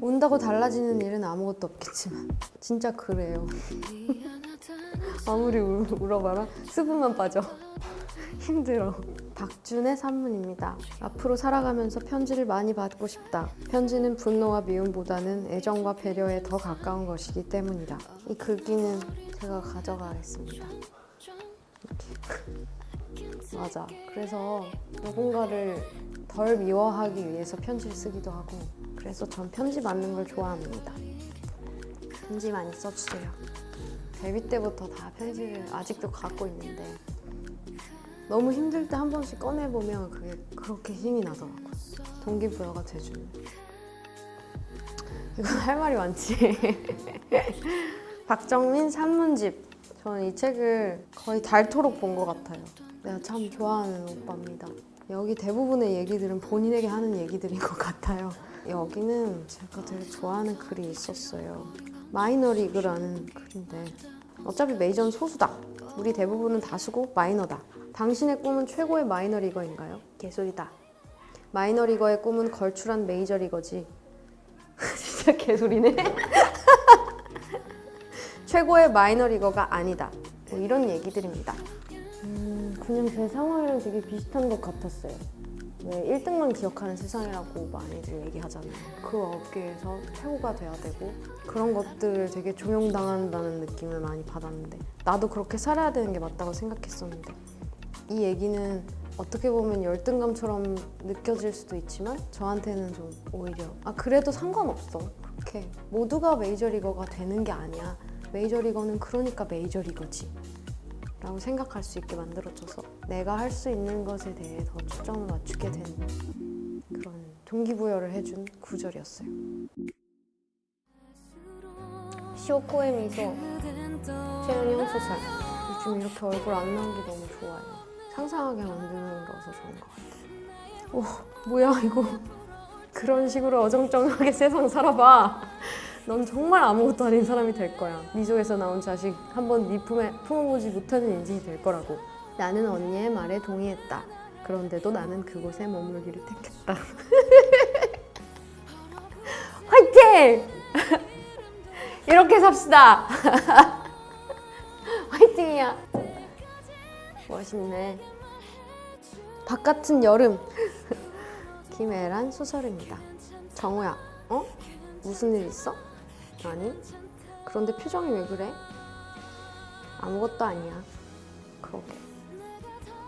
운다고 달라지는 일은 아무것도 없겠지만 진짜 그래요. 아무리 울, 울어봐라 수분만 빠져. 힘들어. 박준의 산문입니다. 앞으로 살아가면서 편지를 많이 받고 싶다. 편지는 분노와 미움보다는 애정과 배려에 더 가까운 것이기 때문이다. 이 글귀는 제가 가져가겠습니다. 맞아. 그래서 누군가를 덜 미워하기 위해서 편지를 쓰기도 하고 그래서 전 편지 받는 걸 좋아합니다. 편지 많이 써주세요. 데뷔 때부터 다 편지를 아직도 갖고 있는데 너무 힘들 때 한 번씩 꺼내보면 그게 그렇게 힘이 나더라고요. 동기부여가 돼주는. 이건 할 말이 많지. 박정민 산문집. 저는 이 책을 거의 닳도록 본 것 같아요. 내가 참 좋아하는 오빠입니다. 여기 대부분의 얘기들은 본인에게 하는 얘기들인 것 같아요. 여기는 제가 되게 좋아하는 글이 있었어요. 마이너 리그라는 글인데 어차피 메이저는 소수다. 우리 대부분은 다수고 마이너다. 당신의 꿈은 최고의 마이너 리거인가요? 개소리다. 마이너 리거의 꿈은 걸출한 메이저 리거지. 진짜 개소리네. 최고의 마이너 리거가 아니다. 뭐 이런 얘기들입니다. 음, 그냥 제 상황이랑 되게 비슷한 것 같았어요. 왜 1등만 기억하는 세상이라고 많이들 얘기하잖아요. 그 업계에서 최고가 돼야 되고 그런 것들을 되게 종용당한다는 느낌을 많이 받았는데 나도 그렇게 살아야 되는 게 맞다고 생각했었는데 이 얘기는 어떻게 보면 열등감처럼 느껴질 수도 있지만 저한테는 좀 오히려 아 그래도 상관없어. 그렇게 모두가 메이저리거가 되는 게 아니야. 메이저리거는 그러니까 메이저리거지 라고 생각할 수 있게 만들어줘서 내가 할 수 있는 것에 대해 더 초점을 맞추게 되는 그런 동기부여를 해준 구절이었어요. 시오코의 미소. 최은영 소설. 요즘 이렇게 얼굴 안 나온 게 너무 좋아요. 상상하게 만들어서 좋은 것 같아요. 오 뭐야 이거. 그런 식으로 어정쩡하게 세상 살아봐 넌 정말 아무것도 아닌 사람이 될 거야. 미소에서 나온 자식 한번 네 품에 품어보지 못하는 인생이 될 거라고. 나는 언니의 말에 동의했다. 그런데도 나는 그곳에 머물기를 택했다. 화이팅! 이렇게 삽시다. 화이팅이야. 멋있네. 바깥은 여름. 김애란 소설입니다. 정우야, 어? 무슨 일 있어? 아니. 그런데 표정이 왜 그래? 아무것도 아니야. 그러게.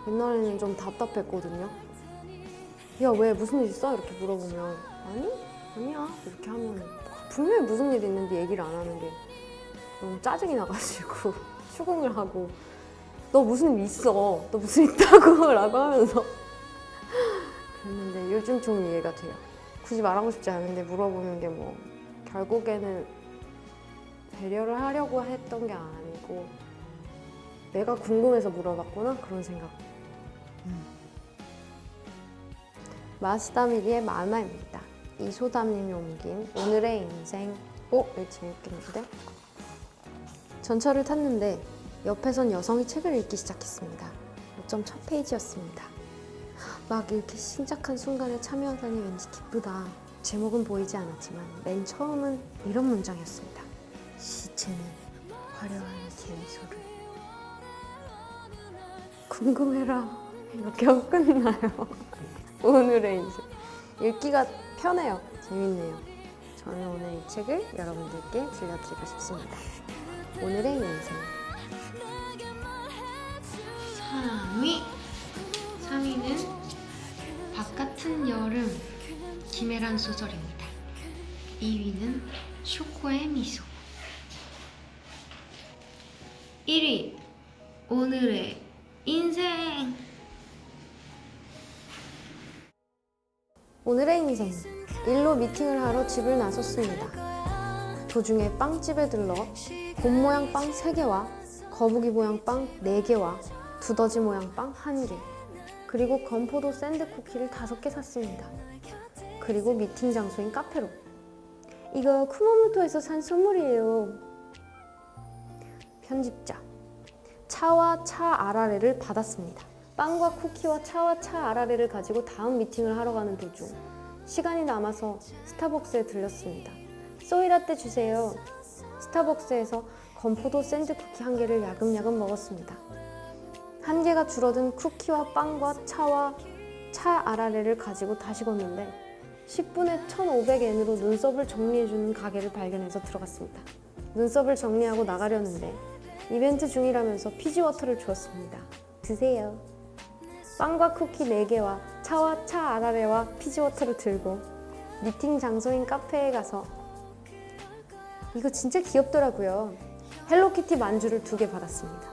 옛날에는 좀 답답했거든요. 야, 왜 무슨 일 있어? 이렇게 물어보면 아니? 아니야. 이렇게 하면 분명히 무슨 일이 있는데 얘기를 안 하는 게 너무 짜증이 나가지고 추궁을 하고 너 무슨 일 있어? 너 무슨 일 있다고? 라고 하면서 그랬는데 요즘 좀 이해가 돼요. 굳이 말하고 싶지 않은데 물어보는 게 뭐 결국에는 배려를 하려고 했던 게 아니고 내가 궁금해서 물어봤구나 그런 생각. 음. 마스다미리의 만화입니다. 이소담님이 옮긴 오늘의 인생. 오, 이거 재밌겠는데? 전철을 탔는데 옆에선 여성이 책을 읽기 시작했습니다. 5점 첫 페이지였습니다. 막 읽기 시작한 순간에 참여하다니 왠지 기쁘다. 제목은 보이지 않았지만 맨 처음은 이런 문장이었습니다. 시체는 화려한 개미소를 궁금해라 이렇게 하고 끝나요. 오늘의 인생 읽기가 편해요. 재밌네요. 저는 오늘 이 책을 여러분들께 들려드리고 싶습니다. 오늘의 인생 3위 3위는 바깥은 여름 김혜란 소설입니다 2위는 쇼코의 미소 1위 오늘의 인생 오늘의 인생 일로 미팅을 하러 집을 나섰습니다. 도중에 빵집에 들러 곰 모양 빵 3개와 거북이 모양 빵 4개와 두더지 모양 빵 1개 그리고 건포도 샌드 쿠키를 5개 샀습니다. 그리고 미팅 장소인 카페로 이거 쿠마모토에서 산 선물이에요. 편집자 차와 차 아라레를 받았습니다. 빵과 쿠키와 차와 차 아라레를 가지고 다음 미팅을 하러 가는 도중 시간이 남아서 스타벅스에 들렸습니다. 소이라떼 주세요. 스타벅스에서 건포도 샌드쿠키 한 개를 야금야금 먹었습니다. 한 개가 줄어든 쿠키와 빵과 차와 차 아라레를 가지고 다시 걷는데 10분에 1,500엔으로 눈썹을 정리해주는 가게를 발견해서 들어갔습니다. 눈썹을 정리하고 나가려는데 이벤트 중이라면서 피지워터를 주었습니다. 드세요. 빵과 쿠키 4개와 차와 차 아라레와 피지워터를 들고 미팅 장소인 카페에 가서 이거 진짜 귀엽더라고요. 헬로키티 만주를 두 개 받았습니다.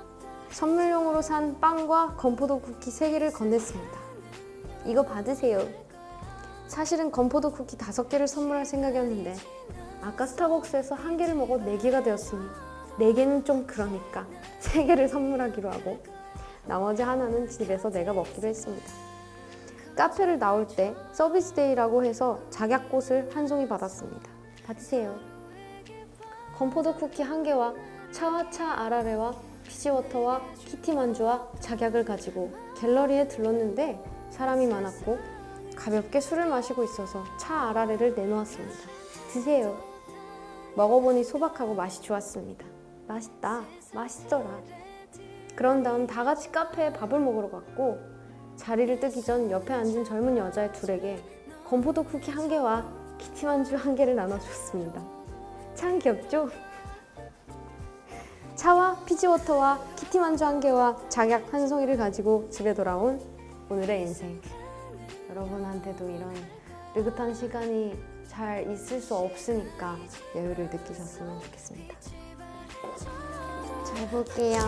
선물용으로 산 빵과 건포도 쿠키 3개를 건넸습니다. 이거 받으세요. 사실은 건포도 쿠키 5개를 선물할 생각이었는데 아까 스타벅스에서 한 개를 먹어 4개가 되었으니 4개는 좀 그러니까 3개를 선물하기로 하고 나머지 하나는 집에서 내가 먹기로 했습니다. 카페를 나올 때 서비스 데이라고 해서 작약꽃을 한 송이 받았습니다. 받으세요. 건포도 쿠키 한 개와 차와 차 아라레와 피지워터와 키티 만주와 작약을 가지고 갤러리에 들렀는데 사람이 많았고 가볍게 술을 마시고 있어서 차 아라레를 내놓았습니다. 드세요. 먹어보니 소박하고 맛이 좋았습니다. 맛있다. 맛있어라. 그런 다음 다 같이 카페에 밥을 먹으러 갔고 자리를 뜨기 전 옆에 앉은 젊은 여자의 둘에게 건포도 쿠키 한 개와 키티 만주 한 개를 나눠줬습니다. 참 귀엽죠? 차와 피지워터와 키티 만주 한 개와 작약 한 송이를 가지고 집에 돌아온 오늘의 인생. 여러분한테도 이런 느긋한 시간이 잘 있을 수 없으니까 여유를 느끼셨으면 좋겠습니다. 잘 볼게요.